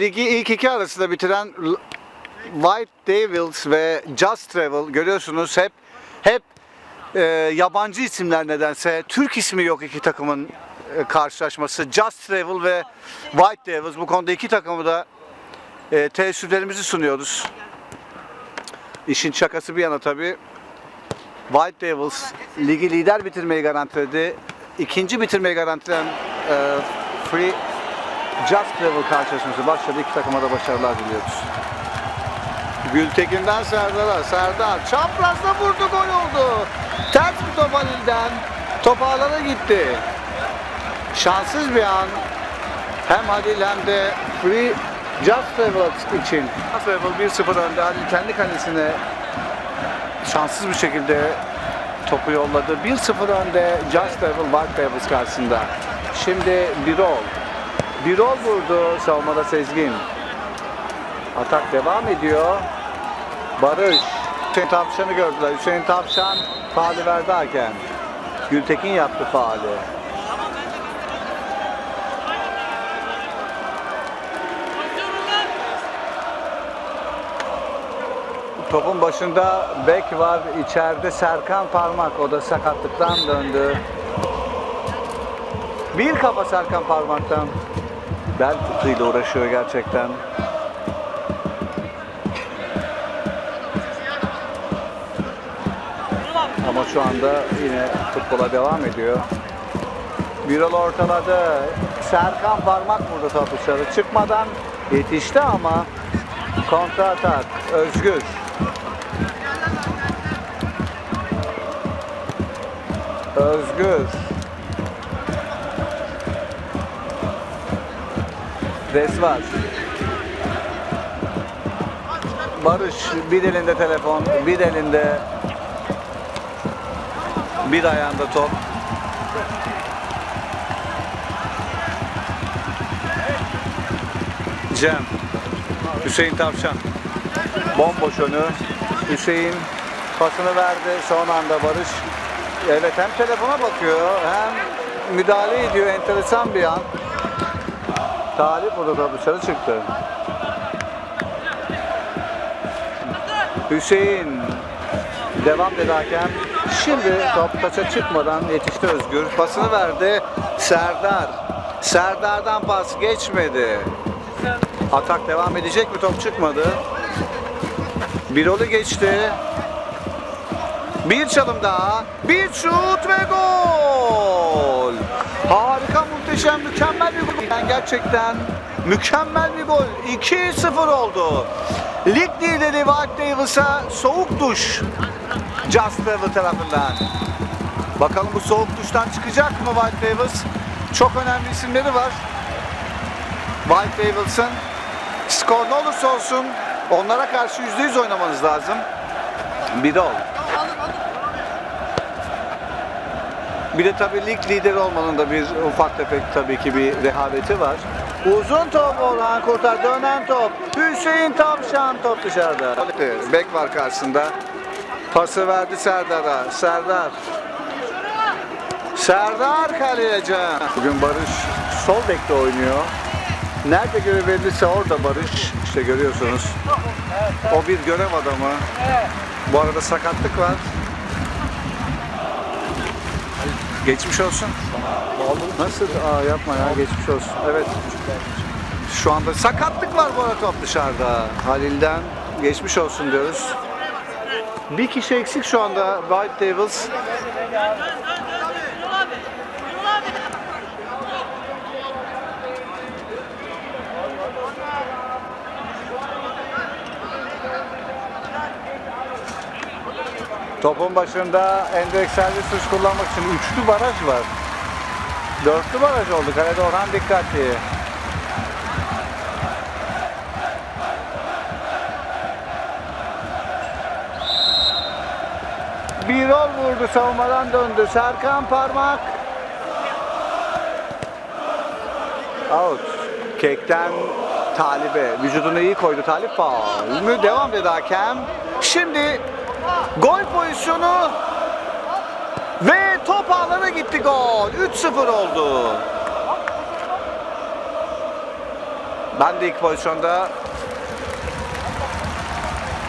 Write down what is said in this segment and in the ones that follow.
Ligi ilk iki arasında bitiren White Devils ve Just Travel görüyorsunuz hep hep e, yabancı isimler nedense. Türk ismi yok iki takımın e, karşılaşması. Just Travel ve White Devils bu konuda iki takımı da e, teessüflerimizi sunuyoruz. İşin şakası bir yana tabi. White Devils ligi lider bitirmeyi garantiledi. İkinci bitirmeyi garantilen e, Free Just Travel karşılaşması başladı. İki takıma da başarılar diliyoruz. Gültekin'den Serdar'a. Serdar çaprazda vurdu gol oldu. Ters bir top Halil'den. Top ağlara gitti. Şanssız bir an. Hem Halil hem de Free Just Travel için. Just Travel 1-0 önde. Halil kendi kalesine şanssız bir şekilde topu yolladı. 1-0 önde Just Travel White Devils karşısında. Şimdi Birol. Birol vurdu savunmada Sezgin. Atak devam ediyor. Barış. Hüseyin Tavşan'ı gördüler. Hüseyin Tavşan faali verdi hakem. Gültekin yaptı faali. Topun başında Bek var. içeride Serkan Parmak. O da sakatlıktan döndü. Bir kafa Serkan Parmak'tan. Bel fıtığıyla uğraşıyor gerçekten. Ama şu anda yine futbola devam ediyor. Birol ortaladı. Serkan parmak vurdu top dışarı. Çıkmadan yetişti ama kontra atak. Özgür. Özgür. Resvar. Barış bir elinde telefon, bir elinde bir ayağında top. Cem. Hüseyin Tavşan. Bomboş önü. Hüseyin pasını verdi. Son anda Barış. Evet hem telefona bakıyor hem müdahale ediyor. Enteresan bir an. Talip burada da dışarı çıktı. Hüseyin devam dedi hakem. Şimdi top taça çıkmadan yetişti Özgür. Pasını verdi Serdar. Serdar'dan pas geçmedi. Atak devam edecek mi? Top çıkmadı. Birol'u geçti. Bir çalım daha. Bir şut ve gol. Muhteşem, mükemmel bir gol. Yani gerçekten mükemmel bir gol. 2-0 oldu. Lig lideri White Davis'a soğuk duş. Just Travel tarafından. Bakalım bu soğuk duştan çıkacak mı White Davis? Çok önemli isimleri var. White Davis'ın skor ne olursa olsun onlara karşı %100 oynamanız lazım. Birol. Bir de tabii lig lideri olmanın da bir ufak tefek tabii ki bir rehaveti var. Uzun top Orhan kurtar. Dönen top. Hüseyin Tavşan top dışarıda. Bek var karşısında. Pası verdi Serdar'a. Serdar. Serdar kaleye Can. Bugün Barış sol bekte oynuyor. Nerede görev verilirse orada Barış. İşte görüyorsunuz. O bir görev adamı. Bu arada sakatlık var. Geçmiş olsun. Nasıl? Aa yapma ya geçmiş olsun. Evet. Şu anda sakatlık var bu arada top dışarıda. Halil'den geçmiş olsun diyoruz. Bir kişi eksik şu anda White Devils. Topun başında endirekt servis suç kullanmak için üçlü baraj var. Dörtlü baraj oldu. Kalede Orhan dikkatli. Bir rol vurdu savunmadan döndü. Serkan parmak. Out. Kekten Talip'e. Vücudunu iyi koydu. Talip faul mü? Devam dedi hakem. Şimdi gol pozisyonu ve top ağlara gitti gol. 3-0 oldu. Ben de ilk pozisyonda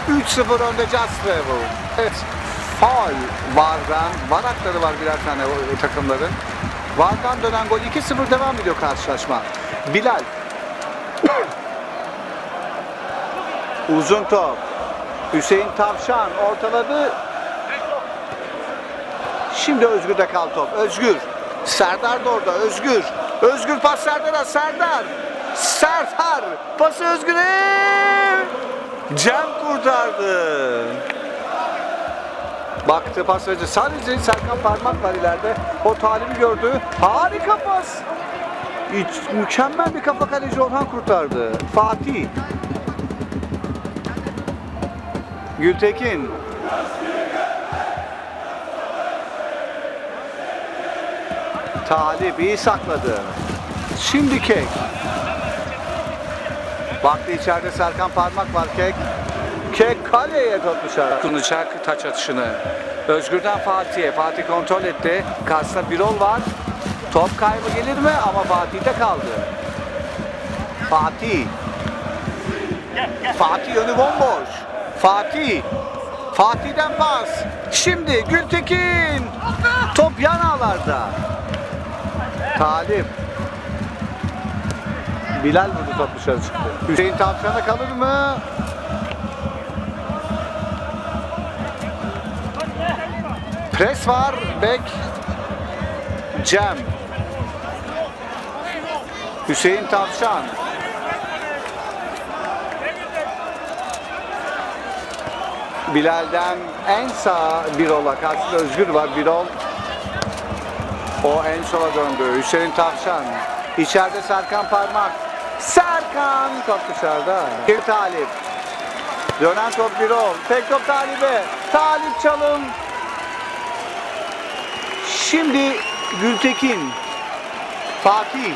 3-0 önde Just Travel. Evet. Faul Vardan. Var var birer tane takımların. Vardan dönen gol 2-0 devam ediyor karşılaşma. Bilal. Uzun top. Hüseyin Tavşan ortaladı. Şimdi Özgür'de kal top. Özgür. Serdar da orada. Özgür. Özgür pas Serdar'a. Serdar. Serdar. Pası Özgür'e. Cem kurtardı. Baktı pas verecek. Sadece Serkan parmak var ileride. O talibi gördü. Harika pas. Hiç, mükemmel bir kafa kaleci Orhan kurtardı. Fatih. Gültekin. Talip iyi sakladı. Şimdi Kek. Baktı içeride Serkan parmak var Kek. Kek kaleye top dışarı. Kullanacak taç atışını. Özgür'den Fatih'e. Fatih kontrol etti. Karşısında Birol var. Top kaybı gelir mi? Ama Fatih'te kaldı. Fatih. Fatih önü bomboş. Fatih. Fatih'den pas. Şimdi Gültekin. Top yan ağlarda. Talip. Bilal vurdu top dışarı çıktı. Hüseyin Tavşan'a kalır mı? Pres var. Bek. Cem. Hüseyin Tavşan. Bilal'den en sağ Birol'a karşısında Özgür var. Birol o en sola döndü. Hüseyin Tavşan. İçeride Serkan Parmak. Serkan top dışarıda. Bir Talip. Dönen top Birol. Tek top Talip'e. Talip çalım. Şimdi Gültekin. Fatih.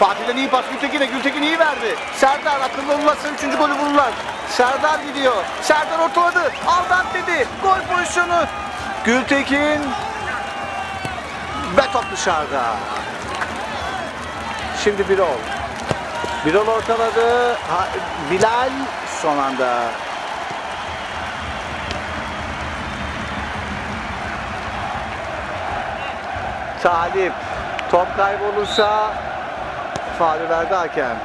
Fatih'den iyi pas Gültekin'e. Gültekin iyi verdi. Serdar akıllı olmazsa üçüncü golü bulurlar. Serdar gidiyor. Serdar ortaladı. Aldan dedi. Gol pozisyonu. Gültekin. Ve top dışarıda. Şimdi Birol. Birol ortaladı. Ha, Bilal son anda. Talip. Top kaybolursa faul verdi hakem.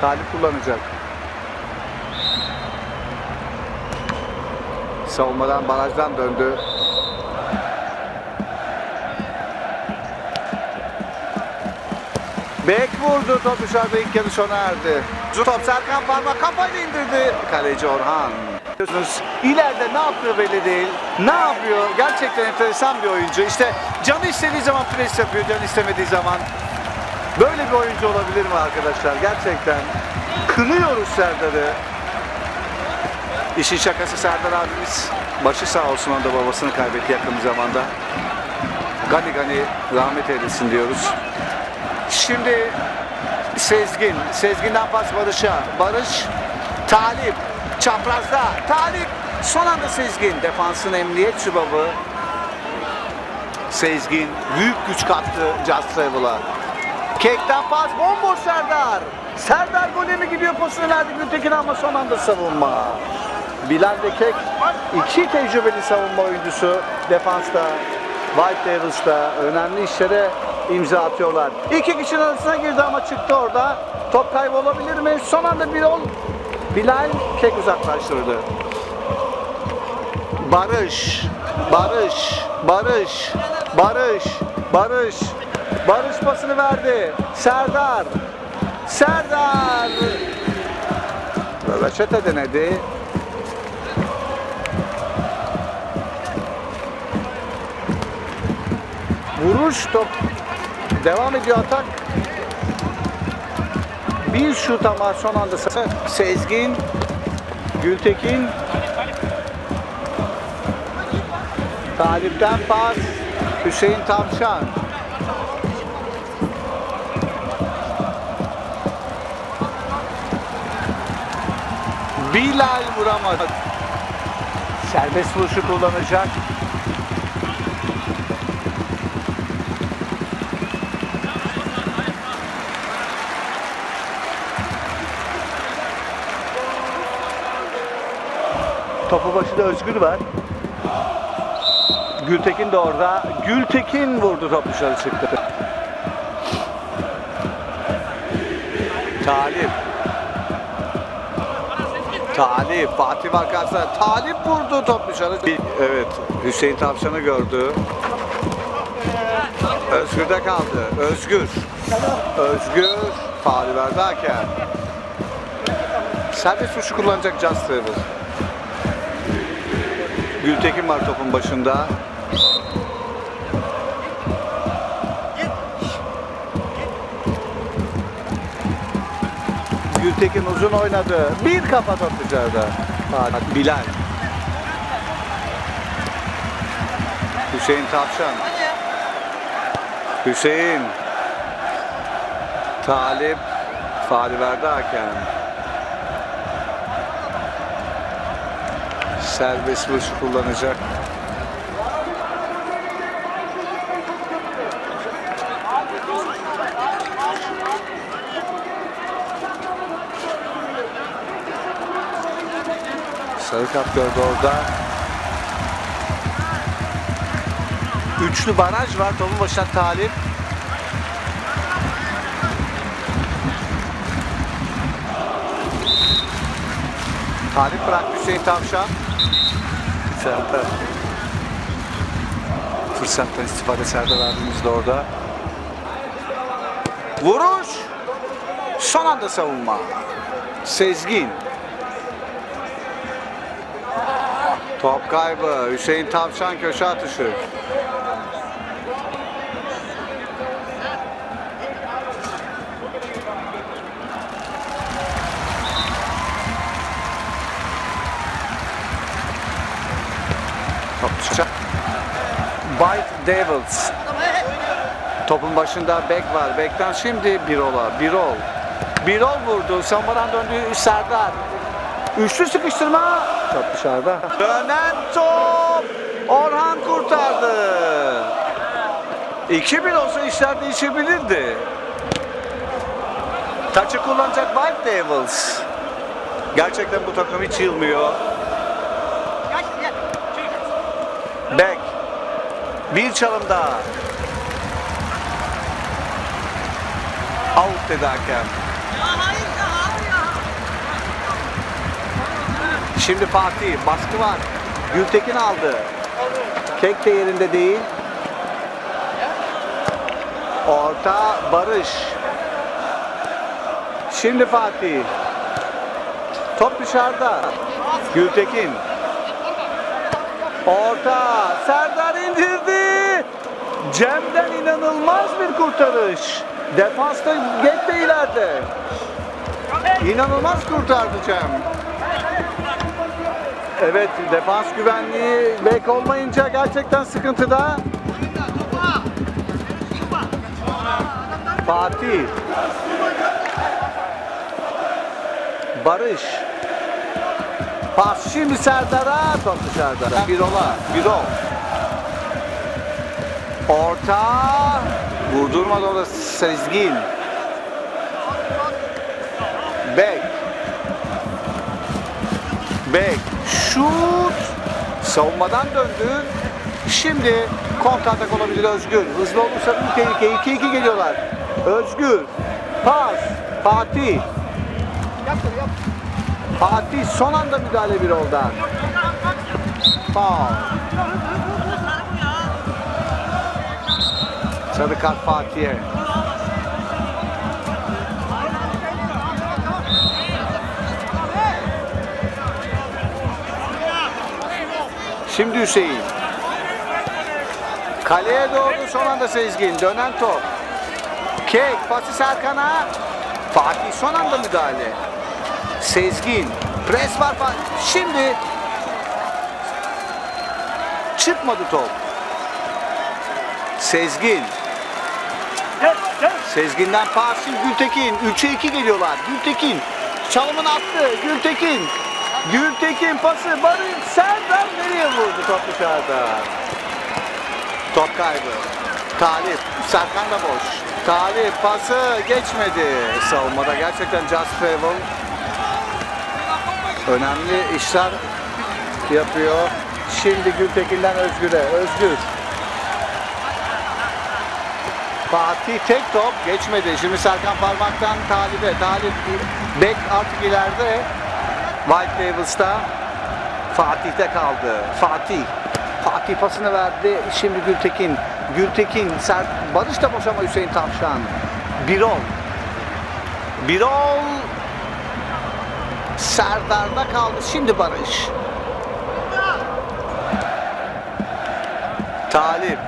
Talip kullanacak. Savunmadan barajdan döndü. Bek vurdu top dışarıda ilk yarı sona erdi. Top Serkan parmak kafayla indirdi. Kaleci Orhan. Biliyorsunuz ileride ne yapıyor belli değil. Ne yapıyor? Gerçekten enteresan bir oyuncu. İşte canı istediği zaman pres yapıyor, canı istemediği zaman. Böyle bir oyuncu olabilir mi arkadaşlar? Gerçekten. Kınıyoruz Serdar'ı. İşin şakası Serdar abimiz başı sağ olsun onda babasını kaybetti yakın zamanda. Gani gani rahmet eylesin diyoruz. Şimdi Sezgin. Sezgin'den pas Barış'a. Barış Talip. Çaprazda. Talip. Son anda Sezgin. Defansın emniyet sübabı. Sezgin büyük güç kattı Just Travel'a. Kekten pas bomboş Serdar. Serdar gole mi gidiyor pasını verdi Gültekin ama son anda savunma. Bilal de Kek iki tecrübeli savunma oyuncusu defansta, White Devils'ta önemli işlere imza atıyorlar. İki kişinin arasına girdi ama çıktı orada. Top kaybolabilir mi? Son anda bir ol. Bilal Kek uzaklaştırdı. Barış, Barış, Barış, Barış, Barış, Barış pasını verdi. Serdar, Serdar. Röveşete denedi. Vuruş top. Devam ediyor atak. Bir şut ama son anda Sezgin, Gültekin, Talip'ten pas, Hüseyin Tavşan. Bilal vuramadı. Serbest vuruşu kullanacak. Topu başında Özgür var. Gültekin de orada. Gültekin vurdu top dışarı çıktı. Talip. Talip. Fatih var karşısında. Talip vurdu top dışarı. Evet. Hüseyin Tavşan'ı gördü. Özgür'de kaldı. Özgür. Özgür. Faul verdi hakem. Serbest vuruşu kullanacak Just Travel. Gültekin var topun başında. Gültekin uzun oynadı. Bir kafa top dışarıda. Fatih. Bilal. Hüseyin Tavşan. Hüseyin. Talip. Faali verdi hakem. Serbest vuruş kullanacak. Sarı kart gördü orada. Üçlü baraj var. Topun başına Talip. Talip bıraktı Hüseyin Tavşan. Serdar. Fırsattan istifade Serdar abimiz de orada. Vuruş. Son anda savunma. Sezgin. Top kaybı. Hüseyin Tavşan köşe atışı. White Devils. Topun başında Bek var. Bek'ten şimdi Birol'a. Birol. Birol vurdu. Savunmadan döndü Serdar. Üçlü sıkıştırma. Top dışarıda. Dönen top. Orhan kurtardı. 2-1 olsa işler değişebilirdi. Taçı kullanacak White Devils. Gerçekten bu takım hiç yılmıyor. Bir çalım daha. Out dedi hakem. Şimdi Fatih. Baskı var. Gültekin aldı. Kek de yerinde değil. Orta Barış. Şimdi Fatih. Top dışarıda. Gültekin. Orta. Serdar. Cem'den inanılmaz bir kurtarış. Defansta Gek de ileride. İnanılmaz kurtardı Cem. Evet defans güvenliği bek olmayınca gerçekten sıkıntıda. Fatih. Barış. Pas şimdi Serdar'a top dışarıda. Birol'a. Birol. Orta. Vurdurmadı orada Sezgin. Bek. Bek. Şut. Savunmadan döndü. Şimdi kontratak olabilir Özgür. Hızlı olursa bir tehlike. 2-2 geliyorlar. Özgür. Pas. Fatih. Fatih son anda müdahale bir oldan. Faul. Sarı kart Fatih'e. Şimdi Hüseyin. Kaleye doğru son anda Sezgin. Dönen top. Kek pası Serkan'a. Fatih son anda müdahale. Sezgin. Pres var Fatih. Şimdi çıkmadı top. Sezgin. Sezgin'den şimdi Gültekin. 3'e 2 geliyorlar. Gültekin. Çalımını attı. Gültekin. Gültekin pası. Barış Serdar nereye vurdu top dışarıda. Top kaybı. Talip. Serkan da boş. Talip pası geçmedi. Savunmada gerçekten Just Travel önemli işler yapıyor. Şimdi Gültekin'den Özgür'e. Özgür. Fatih tek top geçmedi. Şimdi Serkan Parmak'tan Talip'e. Talip bek artık ileride. White Davis'ta. Fatih'te kaldı. Fatih. Fatih pasını verdi. Şimdi Gültekin. Gültekin. Ser Barış da boş ama Hüseyin Tavşan. Birol. Birol. Serdar'da kaldı. Şimdi Barış. Talip.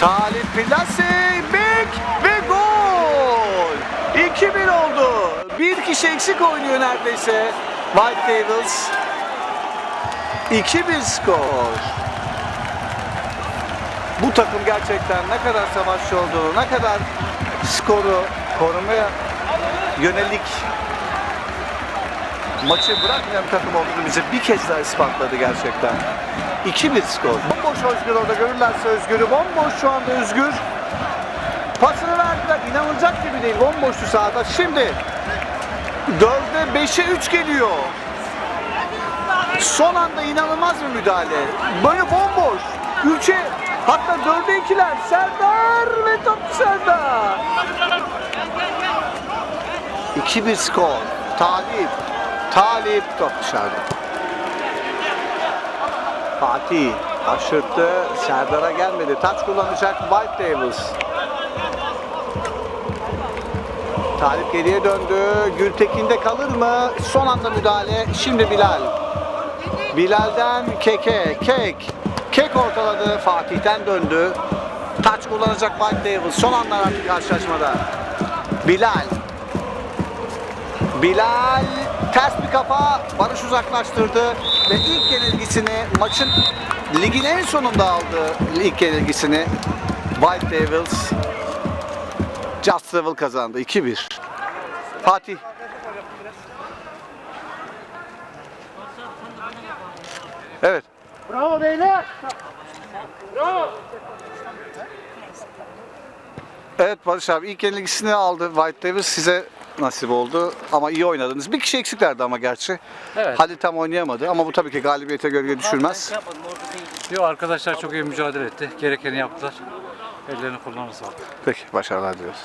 Talip Plase, bek ve gol. 2-1 oldu. Bir kişi eksik oynuyor neredeyse. White Devils. 2-1 skor. Bu takım gerçekten ne kadar savaşçı olduğunu, ne kadar skoru korumaya yönelik maçı bırakmayan takım olduğunu bize bir kez daha ispatladı gerçekten. 2-1 skor. Bomboş Özgür orada görürlerse Özgür'ü. Bomboş şu anda Özgür. Pasını verdiler. İnanılacak gibi değil. Bomboştu sahada. Şimdi 4'e 5'e 3 geliyor. Son anda inanılmaz bir müdahale. Böyle bomboş. 3'e hatta 4'e 2'ler. Serdar ve top Serdar. 2-1 skor. Talip. Talip top dışarıda. Fatih aşırttı. Serdar'a gelmedi. Taç kullanacak White Devils. Talip geriye döndü. Gültekin'de kalır mı? Son anda müdahale. Şimdi Bilal. Bilal'den Keke. Kek. Kek ortaladı. Fatih'ten döndü. Taç kullanacak White Devils. Son anlar artık karşılaşmada. Bilal. Bilal ters bir kafa Barış uzaklaştırdı ve ilk yenilgisini maçın ligin en sonunda aldı ilk yenilgisini White Devils Just Level kazandı 2-1. Fatih Evet. Bravo beyler. Bravo. Evet Barış abi ilk yenilgisini aldı White Devils size nasip oldu ama iyi oynadınız. Bir kişi eksiklerdi ama gerçi. Evet. Halil tam oynayamadı ama bu tabii ki galibiyete gölge düşürmez. Yo arkadaşlar çok iyi mücadele etti. Gerekeni yaptılar. Ellerini kullanırsa. Peki başarılar diliyoruz.